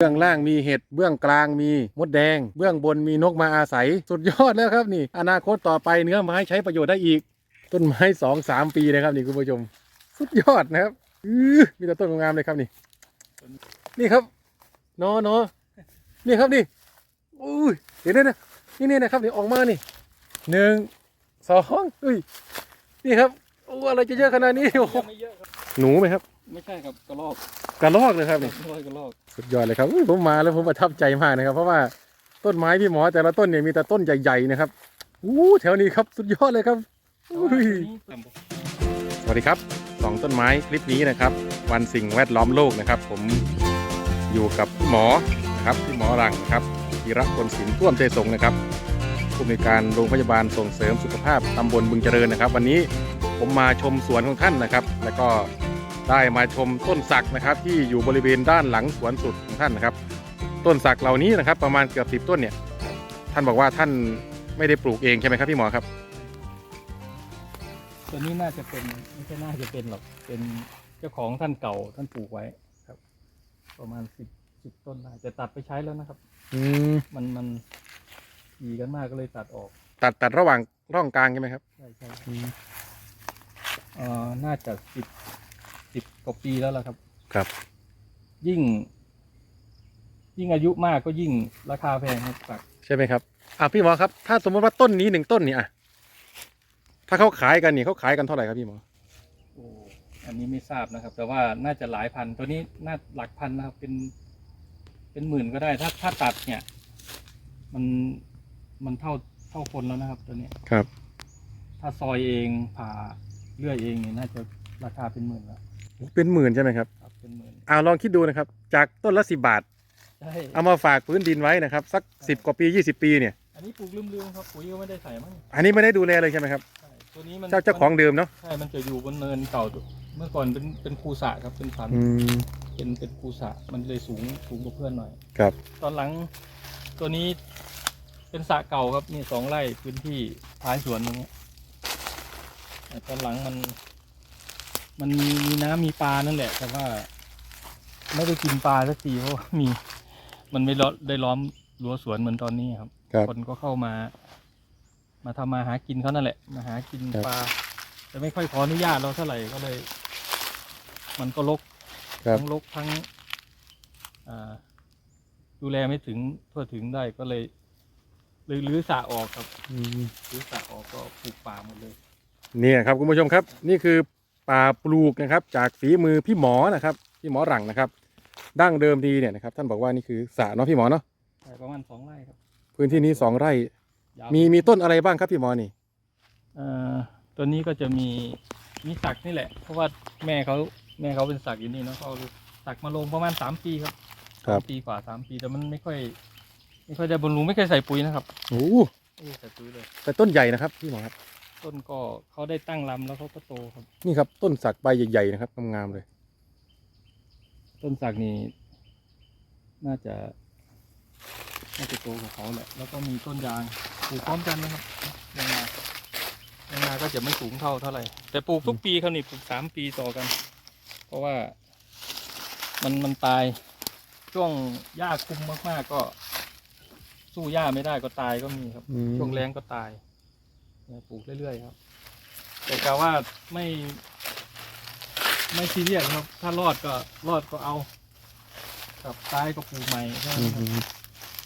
เบื้องล่างมีเห็ดเบื้องกลางมีมดแดง เบื้องบนมีนกมาอาศัย สุดยอดแล้วครับนี่ อนาคตต่อไปเนื้อไม้ใช้ประโยชน์ได้อีก ต้นไม้สองสามปีนะครับนี่คุณผู้ชม สุดยอดนะครับอื้อมีแต่ต้นงามๆเลยครับนี่ นี่ครับนอเนอนี่ครับนี่อุ้ยเดี๋ยวนะนี่นี่นะครับนี่ออกมานี่หนึ่งสองอุ้ยนี่ครับโอ้อะไรจะเยอะขนาดนี้โอ้โหไม่เยอะครับหนูไหมครับ ไม่ใช่ครับกระรอกกระรอกเลยครับนี่กระรอกกระรอกสุดยอดเลยครับอุ๊ยผมมาแล้วผมประทับใจมากนะครับ เพราะว่าต้นไม้พี่หมอแต่ละต้นเนี่ยมีแต่ต้นใหญ่ๆนะครับอู้แถวนี้ครับสุดยอดเลยครับอุ้ยสวัสดีครับสองต้นไม้คลิปนี้นะครับ วันสิ่งแวดล้อมโลกนะครับ ผมอยู่กับพี่หมอนะครับพี่หมอรังนะครับธีระพลศิลป์ท่วมใจสงนะครับผู้อำนวยการโรงพยาบาลส่งเสริมสุขภาพตำบลบึงเจริญนะครับ วันนี้ผมมาชมสวนของท่านนะครับ แล้วก็ ได้มาชมต้นสักนะครับที่อยู่บริเวณด้านหลังสวนสุดของท่านนะครับ ต้นสักเหล่านี้นะครับ ประมาณเกือบสิบต้นเนี่ย ท่านบอกว่าท่านไม่ได้ปลูกเองใช่ไหมครับพี่หมอครับ ตัวนี้น่าจะเป็นไม่ใช่น่าจะเป็นหรอกเป็นเจ้าของท่านเก่าท่านปลูกไว้ครับ ประมาณสิบสิบต้นได้แต่ตัดไปใช้แล้วนะครับ อืมมันมันดีกันมากก็เลยตัดออกตัดตัดระหว่างร่องกลางใช่ไหมครับ ใช่ใช่เอ่อน่าจะสิบ สิบกว่าปีแล้วล่ะครับ ครับ ยิ่ง ยิ่งอายุมากก็ยิ่งราคาแพงครับสักใช่ไหมครับอะพี่หมอครับ ถ้าสมมติว่าต้นนี้หนึ่งต้นเนี่ยอะถ้าเขาขายกันเนี่ยเขาขายกันเท่าไหร่ครับพี่หมอโอ้อันนี้ไม่ทราบนะครับ แต่ว่าน่าจะหลายพัน ตัวนี้น่าหลักพันนะครับ เป็น เป็นหมื่นก็ได้ ถ้าถ้าตัดเนี่ย มันมันเท่าเท่าคนแล้วนะครับตัวเนี้ยครับ ถ้าซอยเองผ่าเลื่อยเองเนี่ยน่าจะราคาเป็นหมื่นแล้ว เป็นหมื่นใช่ไหมครับครับเป็นหมื่นเอาลองคิดดูนะครับ จากต้นละสิบาท ใช่เอามาฝากพื้นดินไว้นะครับ สักสิบกว่าปียี่สิบปีเนี่ย อันนี้ปลูกลืมๆครับปุ๋ยก็ไม่ได้ใส่มั้งอันนี้ไม่ได้ดูแลเลยใช่ไหมครับ ใช่ตัวนี้มันเจ้าเจ้าของเดิมเนาะใช่มันจะอยู่บนเนินเก่าเมื่อก่อนเป็นเป็นคูสระครับเป็นสันอืมเป็นเป็นคูสระมันเลยสูงสูงกว่าเพื่อนหน่อย ครับตอนหลังตัวนี้เป็นสระเก่าครับนี่สองไร่พื้นที่ท้ายสวนตรงเนี้ยแต่ตอนหลังมัน มันมีมีน้ำมีปลานั่นแหละ แต่ว่า ไม่ได้กินปลาสักทีเพราะว่ามี มันไม่ล้อได้ล้อมรั้วสวนเหมือนตอนนี้ครับ ครับ คนก็เข้ามา มาทำมาหากินเขานั่นแหละ มาหากินครับ ปลาแต่ไม่ค่อยขออนุญาตเราเท่าไหร่ก็เลย มันก็ลกครับ ทั้งลกทั้งอ่าดูแลไม่ถึงทั่วถึงได้ก็เลยหรือรื้อสระออกครับอืมรื้อสระออกก็ปลูกป่าหมดเลย เนี่ยครับคุณผู้ชมครับ นี่คือ ป่าปลูกนะครับ จากฝีมือพี่หมอนะครับ พี่หมอหลังนะครับ ดั้งเดิมทีเนี่ยนะครับ ท่านบอกว่านี่คือสระเนาะพี่หมอเนาะใช่ประมาณสองไร่ครับ พื้นที่นี้สองไร่ยาวมีมีต้นอะไรบ้างครับพี่หมอนี่เอ่อตัวนี้ก็จะมีมีสักนี่แหละ เพราะว่าแม่เขาแม่เขาเป็นสักอยู่นี่เนาะเขาสักมาลงประมาณสามปีครับครับสามปีกว่าสามปีแต่มันไม่ค่อยไม่ค่อยได้บำรุงไม่เคยใส่ปุ๋ยนะครับโอ้ไม่ได้ใส่ปุ๋ยเลยแต่ต้นใหญ่นะครับพี่หมอครับ ต้นก็เขาได้ตั้งลำแล้วเขาก็โตครับ นี่ครับต้นสักใบใหญ่ๆนะครับงามๆเลย ต้นสักนี่น่าจะ น่าจะโตกว่าเขาแหละ แล้วก็มีต้นยางปลูกพร้อมกันนะครับยางนายางนาก็จะไม่สูงเท่าเท่าไหร่ แต่ปลูกทุกปีครับนี่ปลูกสามปีต่อกัน เพราะว่ามันมันตายช่วงหญ้าคุมมากๆก็ สู้หญ้าไม่ได้ก็ตายก็มีครับ อืม ช่วงแรงก็ตายเนี่ย ปลูกเรื่อยๆครับ แต่กาว่าไม่ ไม่ซีเรียสครับ ถ้ารอดก็รอดก็เอากับตายก็ปลูกใหม่แค่อืนั้นครับม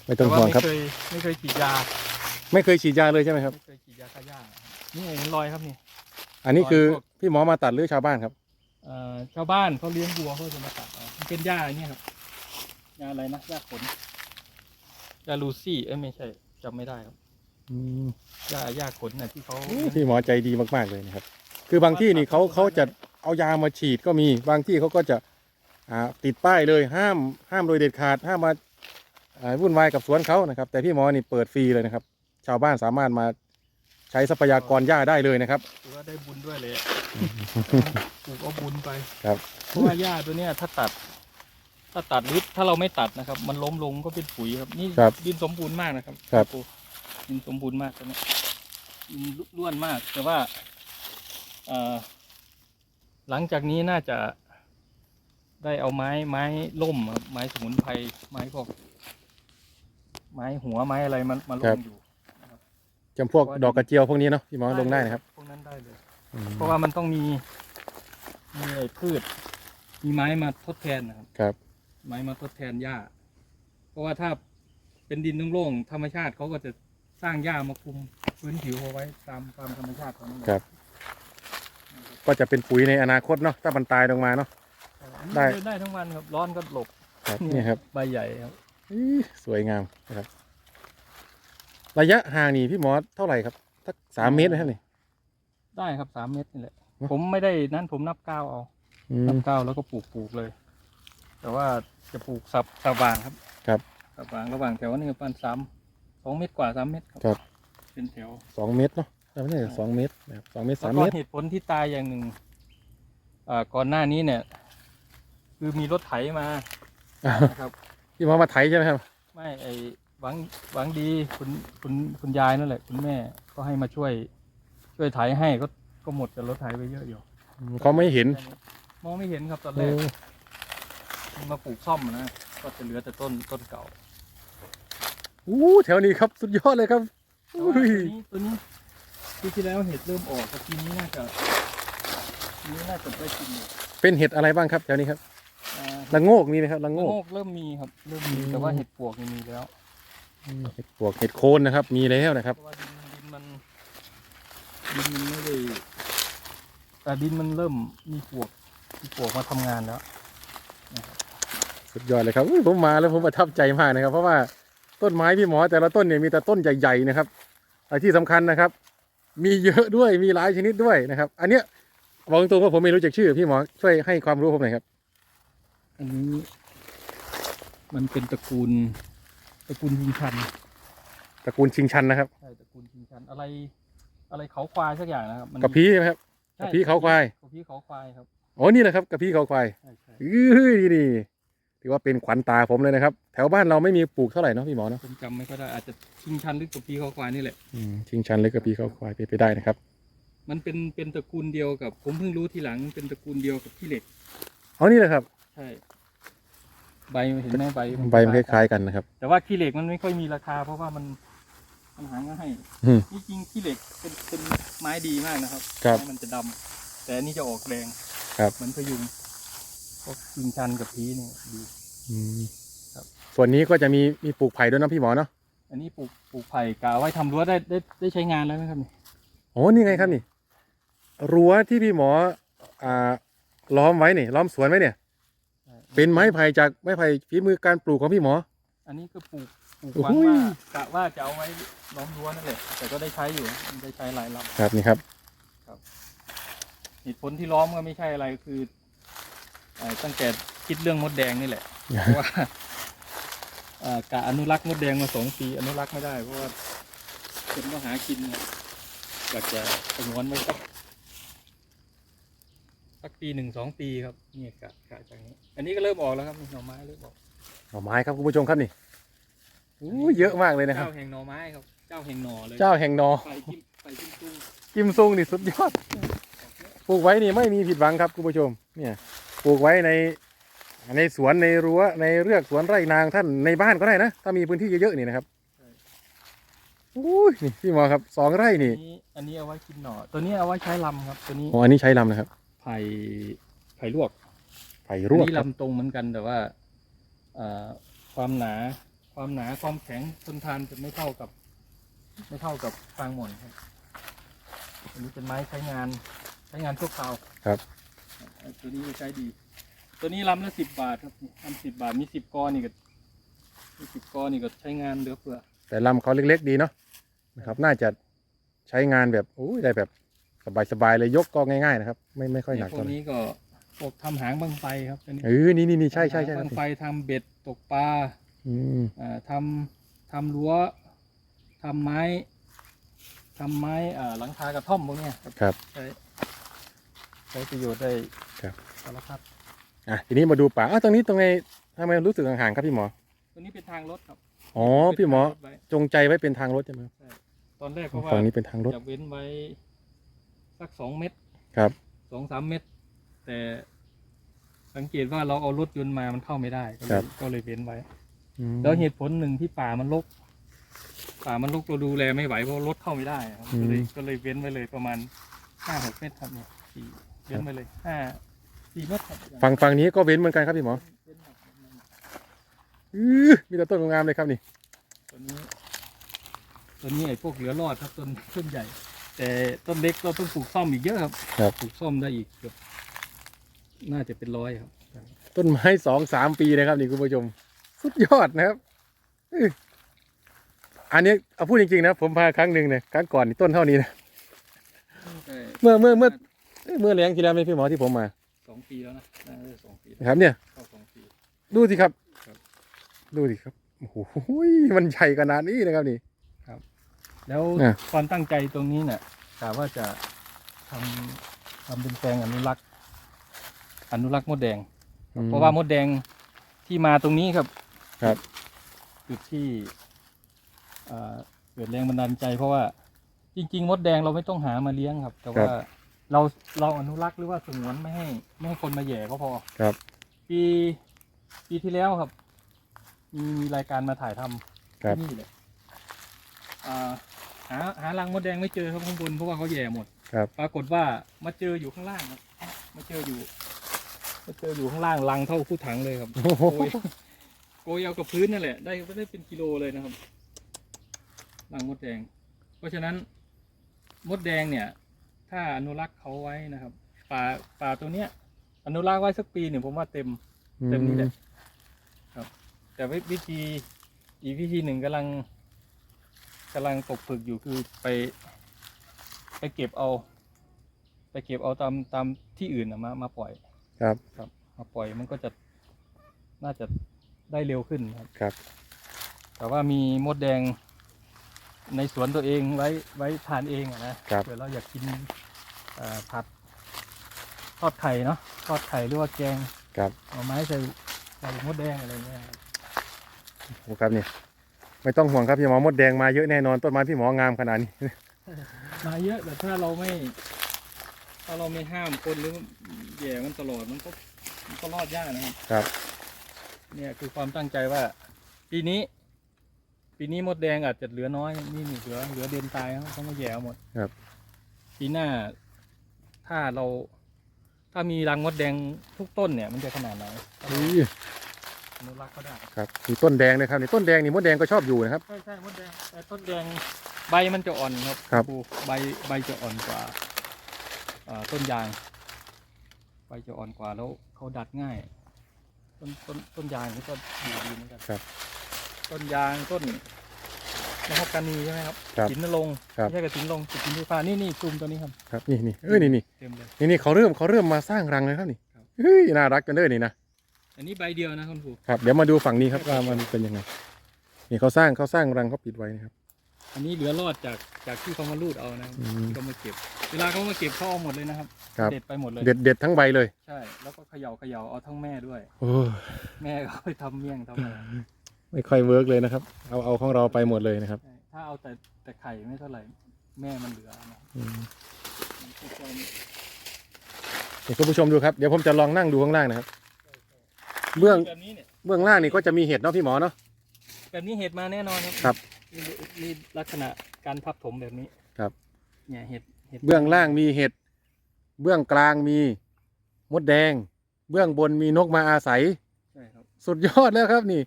ไม่ต้แต่องว่าห่วงไม่ครับ เคยไม่เคยฉีดยาไม่เคยฉีดยาเลยใช่ไหมครับ ไม่เคยฉีดยาฆ่าหญ้านี่เห็นรอยครับนี่ อันนี้คือพวกพี่หมอมาตัดหรือชาวบ้านครับเอ่อชาวบ้านเขาเลี้ยงวัวเขาจะมาตัดเอามันเป็นหญ้าอันนี้ครับหญ้าอะไรนะหญ้าขนหญ้าลูซี่เอ้ยไม่ใช่จำไม่ได้ครับ อืมหญ้าหญ้าขนน่ะที่เขาพี่หมอใจดีมากๆเลยนะครับ คือบางที่นี่เขาเขาจะเอายามาฉีดก็มีบางที่เขาก็จะอ่าติดป้ายเลยห้ามห้ามโดยเด็ดขาดห้ามมาอ่าวุ่นวายกับสวนเขานะครับ แต่พี่หมอนี่เปิดฟรีเลยนะครับ ชาวบ้านสามารถมาใช้ทรัพยากรหญ้าได้เลยนะครับ ถือว่าได้บุญด้วยเลยปลูกเอาบุญไปครับ เพราะว่าหญ้าตัวเนี้ยถ้าตัด ถ้าตัดหรือถ้าเราไม่ตัดนะครับ มันล้มลงก็เป็นปุ๋ยครับนี่ครับดินสมบูรณ์มากนะครับครับโอ้ ดินสมบูรณ์มากตัวเนี้ยดินร่วนมาก แต่ว่าเอ่อหลังจากนี้น่าจะได้เอาไม้ไม้ล่มครับไม้สมุนไพรไม้พวกไม้หัวไม้อะไรมันมาลงอยู่จำพวกดอกกระเจียวพวกนี้เนาะพี่หมอลงได้นะครับพวกนั้นได้เลยอืมเพราะว่ามันต้องมีมีไอ้พืช มีไม้มาทดแทนนะครับครับ ไม้มาทดแทนหญ้า เพราะว่าถ้าเป็นดินโล่งๆธรรมชาติเขาก็จะ สร้างหญ้ามาคุมพื้นผิวเอาไว้ตามตามธรรมชาติของมันครับ ก็จะเป็นปุ๋ยในอนาคตเนาะถ้ามันตายลงมาเนาะอันนี้ได้เดินได้ทั้งวันครับ ร้อนก็หลบครับนี่ครับใบใหญ่ครับอี๋สวยงามนะครับ ระยะห่างนี่พี่หมอเท่าไหร่ครับสักสามเมตรไหมครับนี่ ได้ครับสามเมตรนี่แหละเนอะ ผมไม่ได้นั่นผมนับก้าวเอา อืนัมบก้าวแล้วก็ปลูกปลูกเลย แต่ว่าจะปลูกสับสับวางครับครับ สับวางระหว่างแถวนี่ประมาณสาม สองเมตรกว่าสามเมตรครับ ครับ เป็นแถว สองเมตรเนาะจำไม่ได้สองเมตรนะครับสองเมตรแล้สาวมก็เมตร เหตุผลที่ตายอย่างหนึ่งอ่าก่อนหน้านี้เนี่ย คือมีรถไถมาอ้าวนะครับพี่หมอมาไถใช่ไหมครับ ไม่ไอหวังหวังดีคุณคุณคุณยายนั่นแหละ คุณแม่ก็ให้มาช่วย ช่วยไถให้ก็ก็หมดกับรถไถไปเยอะอยู่อืมเขาไม่เห็นมองไม่เห็นครับตอนแรโอ้กมาปลูกซ่อมนะก็จะเหลือแต่ต้นต้นเก่า โหแถวนี้ครับสุดยอดเลยครับแต่ว่าอุ้ยตัวนี้ตัวนี้ปีที่แล้วเห็ดเริ่มออกแต่ปีนี้น่าจะปีนี้น่าจะได้กินอยู่เป็นเห็ดอะไรบ้างครับแถวนี้ครับอ่าละโงกมีไหมครับละโงโงกกเริ่มมีครับ เริ่มมี อืม แต่ว่าเห็ดปวกยังมีแล้วอืมเห็ดปวกเห็ดโคนนะครับ มีแล้วนะครับ เพราะว่าดินดินมันดินมันไม่ได้แต่ดินมันเริ่มมีปวกมีปวกมาทำงานแล้ว สุดยอดเลยครับอุ้ยผมมาแล้วผมประทับใจมากนะครับ เพราะว่า ต้นไม้พี่หมอแต่ละต้นเนี่ยมีแต่ต้นใหญ่ๆนะครับแต่ที่สำคัญนะครับ มีเยอะด้วยมีหลายชนิดด้วยนะครับ อันเนี้ยบอกตรงๆว่าผมไม่รู้จักชื่อ พี่หมอช่วยให้ความรู้ผมหน่อยครับ อันนี้มันเป็นตระกูลตระกูลชิงชันตระกูลชิงชันนะครับใช่ตระกูลชิงชันอะไร อะไรเขาควายสักอย่างนะครับมันกระพี้ใช่ไหมครับใช่กระพี้เขาควายกระพี้เขาควายครับอ๋อนี่แหละครับกระพี้เขาควายใช่ใช่อื้อนี่ ถือว่าเป็นขวัญตาผมเลยนะครับ แถวบ้านเราไม่มีปลูกเท่าไหร่เนาะพี่หมอเนาะผมจำไม่ค่อยได้อาจจะชิงชันหรือกระพี้เขาควายนี่แหละ อืมชิงชันหรือกระพี้เขาควายเป็นไปได้นะครับมันเป็นเป็นตระกูลเดียวกับผมเพิ่งรู้ทีหลังเป็นตระกูลเดียวกับขี้เหล็กอ๋อนี่แหละครับใช่ ใบเห็นไหมใบใบมันคล้ายๆกันนะครับแต่ว่าขี้เหล็กมันไม่ค่อยมีราคา เพราะว่ามันมันหาง่ายอืมจริงๆขี้เหล็กเป็นเป็นไม้ดีมากนะครับครับไม้มันจะดำแต่อันนี้จะออกแดงครับ เหมือนพยุง พวกชิงชันกับพีเนี่ยดี อืมครับ ส่วนนี้ก็จะมีมีปลูกไผ่ด้วยนะพี่หมอเนาะอันนี้ปลูกปลูกไผ่กาไว้ทำรั้วได้ได้ได้ใช้งานแล้วไหมครับนี่อ๋อนี่ไงครับนี่ รั้วที่พี่หมออ่าล้อมไว้นี่ล้อมสวนไว้เนี่ยใช่เป็นไม้ไผ่จากไม้ไผ่ฝีมือการปลูกของพี่หมอ อันนี้ก็ปลูกปลูกโอ้หโหวังว่ากะว่าจะเอาไว้ล้อมรั้วนั่นแหละแต่ก็ได้ใช้อยู่มันได้ใช้หลายลำ ครับนี่ครับ เหตุผลที่ล้อมก็ไม่ใช่อะไรคือเอ่อ ตั้งแต่คิดเรื่องมดแดงนี่แหละเพราะว่าเอ่อกะอนุรักษ์มดแดงมาสองปีอนุรักษ์ไม่ได้เพราะว่าคนก็หากินเนี่ยอยากจะสงวนไว้สักสักปีหนึ่งสองปีครับเนี่ยกะกะจากนี้ อันนี้ก็เริ่มออกแล้วครับนี่หน่อไม้เริ่มออกหน่อไม้ครับคุณผู้ชมครับนี่อู้เยอะมากเลยนะครับเจ้าแห่งหน่อไม้ครับเจ้าแห่งหน่อเลยเจ้าแห่งหนอไปจิ้มไปจิ้มตุ้งกิมซุงนี่สุดยอดปลูกไว้นี่ไม่มีผิดหวังครับคุณผู้ชมเนี่ย ปลูกไว้ในในสวนในรั้วในเรือกสวนไร่นางท่านในบ้านก็ได้นะ ถ้ามีพื้นที่เยอะๆนี่นะครับอุ้ยนี่พี่หมอครับสองไร่อันนี่นี้อันนี้เอาไว้กินหน่อ ตัวนี้เอาไว้ใช้ลำครับ ตัวนี้อ๋ออันนี้ใช้ลำนะครับไผ่ไผ่ลวกไผ่รวกอันนี้ครับลำตรงเหมือนกันแต่ว่าเอ่อความหนาความหนาความแข็งทนทานจะไม่เท่ากับ ไม่เท่ากับฟางหม่อนครับอันนี้เป็นไม้ใช้งานใช้งานชั่วคราวครับอ่า ตัวนี้ใช้ดี ตัวนี้ลำละสิบบาทครับลำสิบบาทมีสิบกอนี่ก็มีสิบกอนี่ก็ใช้งานเหลือเฟือแต่ลำเขาเล็กๆดีเนาะนะครับ น่าจะใช้งานแบบอุ้ยได้แบบสบายๆเลยยกก็ง่ายๆนะครับ ไม่ไม่ค่อยหนักพวเท่ากไหร่นี้ก็พวกทำหางบังไฟครับตัวนี้เออนี่นี่นี่ใช่ใช่ใช่คทำหางรับบังไฟทำเบ็ดตกปลาอืมอ่าทำทำรั้วทำไม้ทำไม้อ่าหลังคากระท่อมพวกเนี้ยครับครับ ใช้ ใช้ประโยชน์ได้ครับสารพัดอะทีนี้มาดูป่าอ้าวตรงนี้ตรงไหนทำไมรู้สึกห่างๆครับพี่หมอ ตัวนี้เป็นทางรถครับอ๋อพี่หมอ เป็นทางรถไว้จงใจไว้เป็นทางรถใช่ไหมครับตอนแรกเพราะว่าฝั่งนี้เป็นทางรถจะเว้นไว้สักสองเมตรครับ สองสามเมตร แต่สังเกตว่าเราเอารถยนต์มามันเข้าไม่ได้ก็เลครัยบ ก็เลยเว้นไว้ อืม แล้วเหตุผลหนึ่งที่ป่ามันรกป่ามันรกเราดูแลไม่ไหวเพราะรถเข้าไม่ได้ครับก็เลยก็เลยเว้นไว้เลยประมาณห้าหกเมตรครับเนี่ยสี่ เว้นไว้เลยห้าสี่เมตรครับฝั่งฝั่งนี้ก็เว้นเหมือนกันครับพี่หมอเว้นครับอื้อมีแต่ต้นงามๆเลยครับนี่ ตัวนี้ ตัวนี้ไอ้พวกเหลือรอดครับต้นต้นใหญ่ แต่ต้นเล็กเราต้องปลูกซ่อมอีกเยอะครับครับ ปลูกซ่อมได้อีกเกือบน่าจะเป็นร้อยครับ ต้นไม้สองสามปีนะครับนี่คุณผู้ชม สุดยอดนะครับอื้ออันนี้เอาพูดจริงๆนะผมพาครั้งหนึ่งเนี่ยครั้งก่อนนี่ต้นเท่านี้นะใช่เมื่อเมื่อเมื่อ เมื่อแรงที่แล้วไหมพี่หมอที่ผมมาสองปีแล้วนะน่าจะสองปีแล้วนะครับเนี่ยเข้าสองปี ดูสิครับ ครับ ดูสิครับโอ้โหมันใหญ่ขนาดนี้นะครับนี่ แล้วอะ ความตั้งใจตรงนี้เนี่ยกะว่าจะทำทำเป็นแปลงอนุรักษ์ อนุรักษ์มดแดง เพราะว่ามดแดงที่มาตรงนี้ครับครับ จุดที่อ่าเกิดแรงบันดาลใจ เพราะว่าจริง ๆ มดแดงเราไม่ต้องหามาเลี้ยงครับ แต่ว่า เราเราอนุรักษ์หรือว่าสงวนไม่ให้ไม่ให้คนมาแหย่ก็พอครับ ปีปีที่แล้วครับ มีมีรายการมาถ่ายทำครับที่นี่เลยอ่าหาหารังมดแดงไม่เจอครับข้างบนเพราะว่าเขาแย่หมดครับ ปรากฏว่ามาเจออยู่ข้างล่างครับมาเจออยู่มาเจออยู่ข้างล่างรังเท่าคู่ถังเลยครับโอ้โหโกยโกยเอากับพื้นนั่นแหละ ได้ได้เป็นกิโลเลยนะครับรังมดแดง เพราะฉะนั้นมดแดงเนี่ย ถ้าอนุรักษ์เขาไว้นะครับ ป่าป่าตัวเนี้ย อนุรักษ์ไว้สักปีเนี่ยผมว่าเต็มเต็มนี่แหละครับ แต่วิวิธีอีกวิธีหนึ่งกำลังกำลังตกฝึกอยู่คือไป ไปเก็บเอา ไปเก็บเอาตามตามที่อื่นนะมามาปล่อย ครับครับมาปล่อยมันก็จะน่าจะได้เร็วขึ้นครับครับ แต่ว่ามีมดแดง ในสวนตัวเองไว้ไว้ทานเองอะนะครับ เผื่อเราอยากกินเอ่อผัดทอดไข่เนาะทอดไข่หรือว่าแกงครับเอาไม้ใส่ใส่มดแดงอะไรเงี้ยครับโอ้ครับนี่ไม่ต้องห่วงครับพี่หมอมดแดงมาเยอะแน่นอนต้นไม้พี่หมองามขนาดนี้ มาเยอะแต่ถ้าเราไม่ ถ้าเราไม่ห้ามคนหรือแย่มันตลอดมันก็มันก็รอดยากนะครับ ครับ เนี่ยคือความตั้งใจว่าปีนี้ ปีนี้มดแดงอาจจะเหลือน้อยนี่นี่เหลือเหลือเดือนตายครับเขามาแย่เอาหมดครับ ปีหน้า ถ้าเรา ถ้ามีรังมดแดงทุกต้นเนี่ย มันจะขนาดไหนถ้าเราอื้ออนุรักษ์ก็ได้ครับมีต้นแดงเลยครับนี่ต้นแดงนี่มดแดงก็ชอบอยู่นะครับ ใช่ใช่มดแดงแต่ต้นแดงใบมันจะอ่อนครับครับณใบใบจะอ่อนกว่าอ่าต้นยาง ใบจะอ่อนกว่าแล้วเขาดัดง่าย ต้นต้นต้นยางนี่ก็อยู่ดีเหมือนกันครับ ต้นยางต้นมะฮอกกานีใช่ไหมครับครับหินนรงค์ครับ ไม่ใช่กระถินลงกระถินไฟฟ้านี่นี่ซูมตัวนี้ครับครับนี่นี่เอ้ยนี่นี่เต็มเลย นี่นี่เขาเริ่มเขาเริ่มมาสร้างรังเลยครับนี่ครับ เฮ้ยน่ารักกันเด้อนี่นะอันนี้ใบเดียวนะคุณครูครับเดี๋ยวมาดูฝั่งนี้ครับว่ามันเป็นยังไงนี่เขาสร้างเขาสร้างรังเขาปิดไว้นะครับอันนี้เหลือรอดจากจากที่เขามารูดเอานะครับอืมที่เขามาเก็บ เวลาเขามาเก็บเขาเอาหมดเลยนะครับ ครับ เด็ดไปหมดเลยเด็ดเด็ดทั้งใบเลยใช่ แล้วก็เขย่าเขย่าเอาทั้งแม่ด้วย โอ้ยแม่ก็ไปทำเมี่ยงทำอะไร ไม่ค่อยเวิร์กเลยนะครับ เอาเอาของเราไปหมดเลยนะครับใช่ถ้าเอาแต่แต่ไข่ไม่เท่าไหร่ แม่มันเหลือนะอืมมันก็จะนี่คุณผู้ชมดูครับเดี๋ยวผมจะลองนั่งดูข้างล่างนะครับ เบื้องแบบนี้เนี่ยเบื้องล่างนี่ก็จะมีเห็ดเนาะพี่หมอเนาะ แบบนี้เห็ดมาแน่นอนครับครับนี่นี่ลักษณะการพับถมแบบนี้ครับ เนี่ยเห็ดเห็ดเบื้องล่างมีเห็ด เบื้องกลางมีมดแดง เบื้องบนมีนกมาอาศัย ใช่ครับ สุดยอดแล้วครับนี่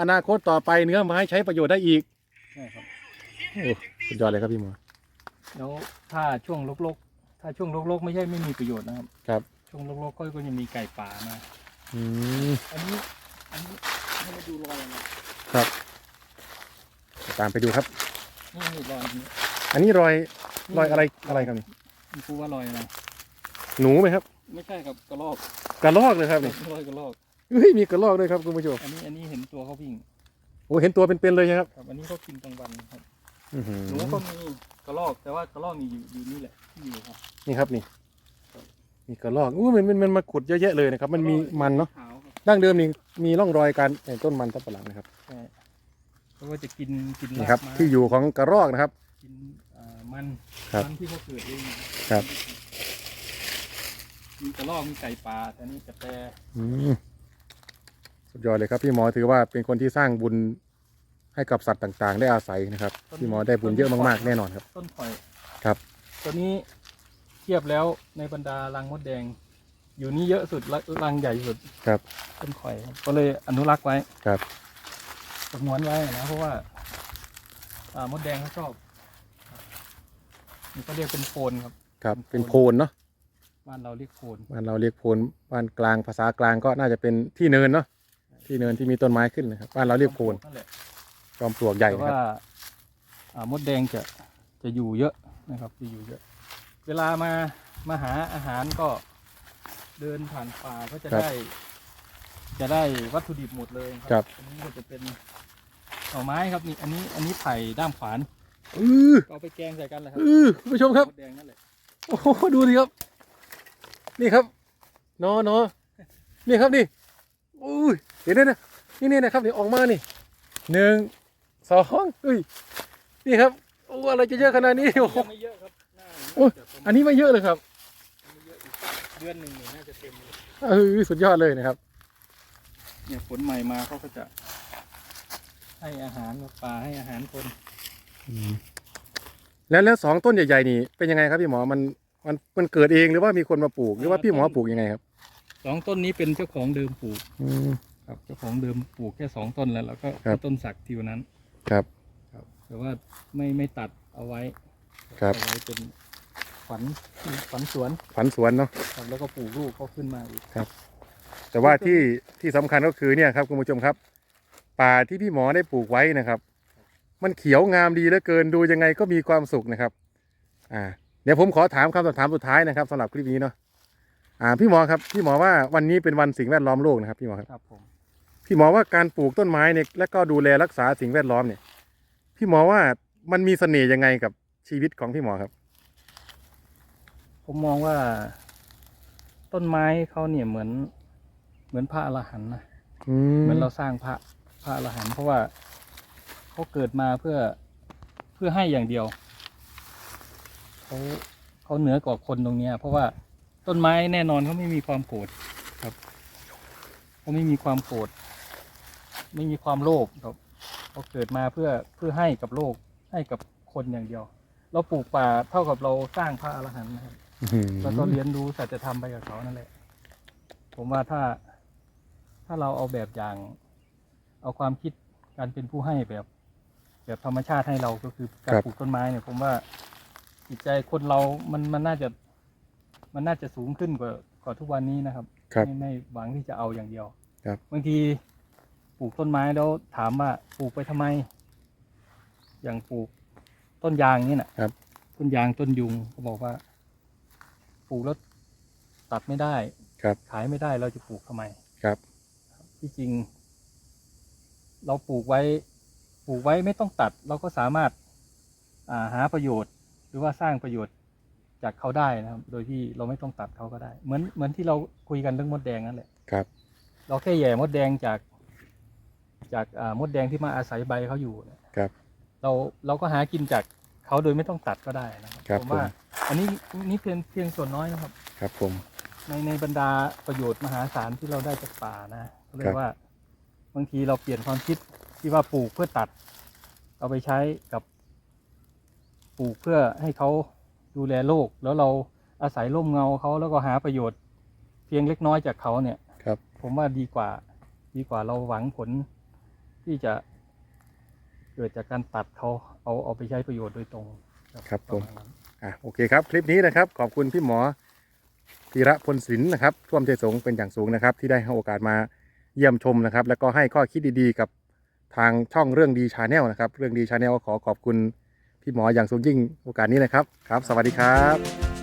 อนาคตต่อไปเนื้อไม้ใช้ประโยชน์ได้อีกใช่ครับโอ้สุดยอดเลยครับพี่หมอ แล้วถ้าช่วงลกๆ ถ้าช่วงลกๆ ไม่ใช่ไม่มีประโยชน์นะครับครับ ช่วงลกๆก็ก็จะมีไก่ป่ามาอืมอันนี้อันนี้ให้มาดูรอยอะไรตามไปดูครับ นี่นี่รอยนี้อันนี้รอยรอยอะไรอะไรครับนี่คุณครูว่ารอยอะไรหนูไหมครับ ไม่ใช่ครับกระรอกกระรอกเลยครับนี่รอยกระรอก เฮ้ยมีกระรอกด้วยครับคุณผู้ชมอันนี้อันนี้เห็นตัวเขาวิ่งโอ้เห็นตัวเป็นๆเลยใช่ไหมครับครับ อันนี้เขากินกลางวันครับอื้อหือหนูก็มีกระรอกแต่ว่ากระรอกนี่อยู่อยู่นี่แหละที่อยู่ครับ นี่ครับนี่มีกระรอกอู้มันมันมันมาขุดเยอะแยะเลยนะครับ มันมีมันเนาะขาวครับดั้งเดิมนี่มีร่องรอยการเอ่อต้นมันสับปะหลังนะครับใช่เพราะว่าจะกินกินนี่รากครับ ไม้ที่อยู่ของกระรอกนะครับ กินอ่ามันครับมันที่เขาเกิดเองครับ มีกระรอกมีไก่ป่าแต่นี่กระแตอืม สุดยอดเลยครับพี่หมอถือว่าเป็นคนที่สร้างบุญให้กับสัตว์ต่างๆ ได้อาศัยนะครับ พี่หมอได้บุญเยอะมากๆแน่นอนครับ ต้นข่อยครับ ตัวนี้เทียบแล้วในบรรดารังมดแดง อยู่นี่เยอะสุดละรังใหญ่สุดครับ ต้นข่อยครับก็เลยอนุรักษ์ไว้ครับสงวนไว้นะเพราะว่า อ่ามดแดงเขาชอบนี่ก็เรียกเป็นโคนครับ ครับ เป็นโพนเนาะบ้านเราเรียกโคนบ้านเราเรียกโพนบ้านกลางภาษากลางก็น่าจะเป็นที่เนินเนาะ ที่เนินที่มีต้นไม้ขึ้นนะครับบ้านเราเรียกโพนนั่นแหละจอมปลวกใหญ่แต่นะคว่ารับอ่ามดแดงจะจะอยู่เยอะนะครับจะอยู่เยอะ เวลามามาหาอาหารก็เดินผ่านป่าก็จะได้ จะได้วัตถุดิบหมดเลยครับ อันนี้ก็จะเป็นหน่อไม้ครับนี่อันนี้อันนี้ไผ่ด้ามขวานอือก็เอาไปแกงใส่กันแหละครับอือคุณผู้ชมครับ มดแดงนั่นแหละโอ้โหดูดิครับ นี่ครับนอเนอนี่ครับนี่ อุ้ยเห็นไหมนะนี่นี่นะครับนี่ออกมานี่หนึ่งสองอุ้ยนี่ครับโอ้อะไรจะเยอะขนาดนี้โอ้โหยังไม่เยอะครับหน้าโอ้ยจะประมาณอันนี้ไม่เยอะเลยครับไม่เยอะอีกเดือนหนึ่งเนี่ยน่าจะเต็มเลยเออสุดยอดเลยนะครับ เนี่ยฝนใหม่มาเขาก็จะ ให้อาหารปลาให้อาหารคนแล้วแล้วสองต้นใหญ่ๆนี่เป็นยังไงครับพี่หมอมันมันมันเกิดเองหรือว่ามีคนมาปลูกหรือว่าพี่หมอปลูกยังไงครับ สองต้นนี้เป็นเจ้าของเดิมปลูกอืม ครับเจ้าของเดิมปลูกแค่สองต้นแล้วแล้วก็ครับ ต้นสักที่วันนั้นครับครับ แต่ว่าไม่ไม่ตัดเอาไว้ครับ เอาไว้เป็นฝันฝันสวนผันสวนเนาะ ครับแล้วก็ปลูกลูกเขาขึ้นมาอีก แต่ว่าที่ที่สำคัญก็คือเนี่ยครับคุณผู้ชมครับ ป่าที่พี่หมอได้ปลูกไว้นะครับ มันเขียวงามดีเหลือเกินดูยังไงก็มีความสุขนะครับ อ่า เดี๋ยวผมขอถามคำถามสุดท้ายนะครับสำหรับคลิปนี้เนาะ อ่าพี่หมอครับพี่หมอว่าวันนี้เป็นวันสิ่งแวดล้อมโลกนะครับพี่หมอครับครับผมพี่หมอว่าการปลูกต้นไม้เนี่ยและก็ดูแลรักษาสิ่งแวดล้อมเนี่ย พี่หมอว่ามันมีเสน่ห์ยังไงกับชีวิตของพี่หมอครับ ผมมองว่า ต้นไม้เขาเนี่ยเหมือน เหมือนพระอรหันต์นะอืเหมือนเราสร้างพระพระอรหันต์เพราะว่าเขาเกิดมาเพื่อเพื่อให้อย่างเดียวเขาเขาเหนือกว่าคนตรงเนี้ย เพราะว่า ต้นไม้แน่นอนเขาไม่มีความโกรธครับเขาไม่มีความโกรธไม่มีความโลภครับเขาเกิดมาเพื่อเพื่อให้กับโลกให้กับคนอย่างเดียว เราปลูกป่าเท่ากับเราสร้างพระอรหันต์นะครับอื้อหือแล้วก็เรียนรู้สัจธรรมไปกับเขานั่นแหละ ผมว่าถ้าถ้าเราเอาแบบอย่าง เอาความคิดการเป็นผู้ให้แบบ แบบธรรมชาติให้เราก็คือการปลูกต้นไม้เนี่ย ผมว่าจิตใจคนเรามันมันน่าจะ มันน่าจะสูงขึ้นกว่ากว่าทุกวันนี้นะครับครับไม่ไม่หวังที่จะเอาอย่างเดียวครับบางทีปลูกต้นไม้แล้วถามว่าปลูกไปทำไม อย่างปลูกต้นยางนี่นะครับ ต้นยางต้นยุงเขาบอกว่า ปลูกแล้วตัดไม่ได้ ครับ ขายไม่ได้เราจะปลูกทำไม ครับ ที่จริง เราปลูกไว้ปลูกไว้ไม่ต้องตัด เราก็สามารถอ่าหาประโยชน์ หรือว่าสร้างประโยชน์ จากเขาได้นะครับ โดยที่เราไม่ต้องตัดเขาก็ได้ เหมือนเหมือนที่เราคุยกันเรื่องมดแดงนั่นแหละครับ เราแค่แหย่มดแดงจาก จากอ่ามดแดงที่มาอาศัยใบเขาอยู่เนี่ยครับ เราเราก็หากินจากเขาโดยไม่ต้องตัดก็ได้นะครับครับผมว่า ผม อันนี้นี่เพียงเพียงส่วนน้อยนะครับ ครับผม ในในบรรดาประโยชน์มหาศาลที่เราได้จากป่านะก็เรีครัยบกว่า บางทีเราเปลี่ยนความคิดที่ว่าปลูกเพื่อตัด เอาไปใช้กับปลูกเพื่อให้เขา ดูแลโลก แล้วเราอาศัยร่มเงาเขาแล้วก็หาประโยชน์เพียงเล็กน้อยจากเขาเนี่ยครับ ผมว่าดีกว่าดีกว่าเราหวังผลที่จะเกิดจากการตัดเขาเอาเอาไปใช้ประโยชน์โดยตรงครับผม ปะาณนั้น อะโอเคครับ คลิปนี้นะครับ ขอบคุณพี่หมอธีระพลศิลป์นะครับท่วมเทสงเป็นอย่างสูงนะครับ ที่ได้ให้โอกาสมาเยี่ยมชมนะครับ แล้วก็ให้ข้อคิดดีๆ กับทางช่องเรื่องดีชาแนลนะครับ เรื่องดีชาแนลขอขอบคุณ พี่หมออย่างสูงยิ่งโอกาสนี้นะครับครับ สวัสดีครับ